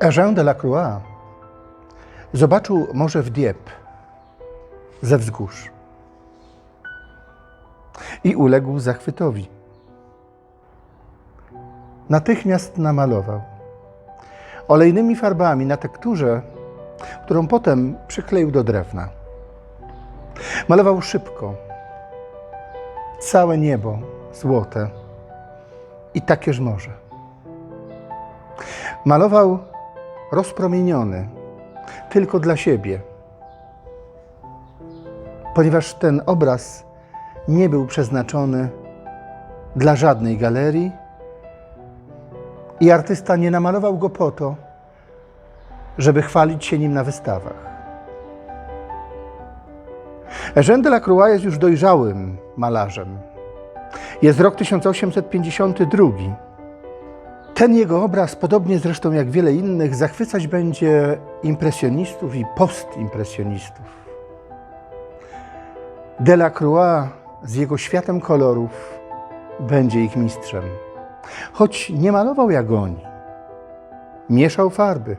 Eugène Delacroix zobaczył Morze w Dieppe ze wzgórz i uległ zachwytowi. Natychmiast namalował olejnymi farbami na tekturze, którą potem przykleił do drewna. Malował szybko, całe niebo złote i takież morze. Malował rozpromieniony tylko dla siebie, ponieważ ten obraz nie był przeznaczony dla żadnej galerii i artysta nie namalował go po to, żeby chwalić się nim na wystawach. Eugène Delacroix jest już dojrzałym malarzem. Jest rok 1852. Ten jego obraz, podobnie zresztą jak wiele innych, zachwycać będzie impresjonistów i postimpresjonistów. Delacroix z jego światem kolorów będzie ich mistrzem. Choć nie malował jak oni, mieszał farby.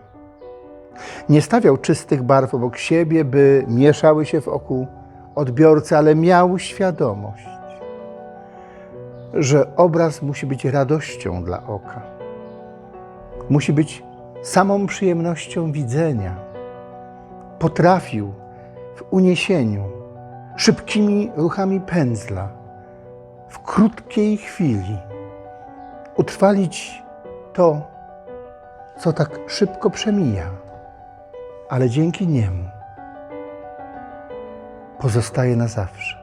Nie stawiał czystych barw obok siebie, by mieszały się w oku odbiorcy, ale miał świadomość, że obraz musi być radością dla oka. Musi być samą przyjemnością widzenia. Potrafił w uniesieniu, szybkimi ruchami pędzla, w krótkiej chwili utrwalić to, co tak szybko przemija, ale dzięki niemu pozostaje na zawsze.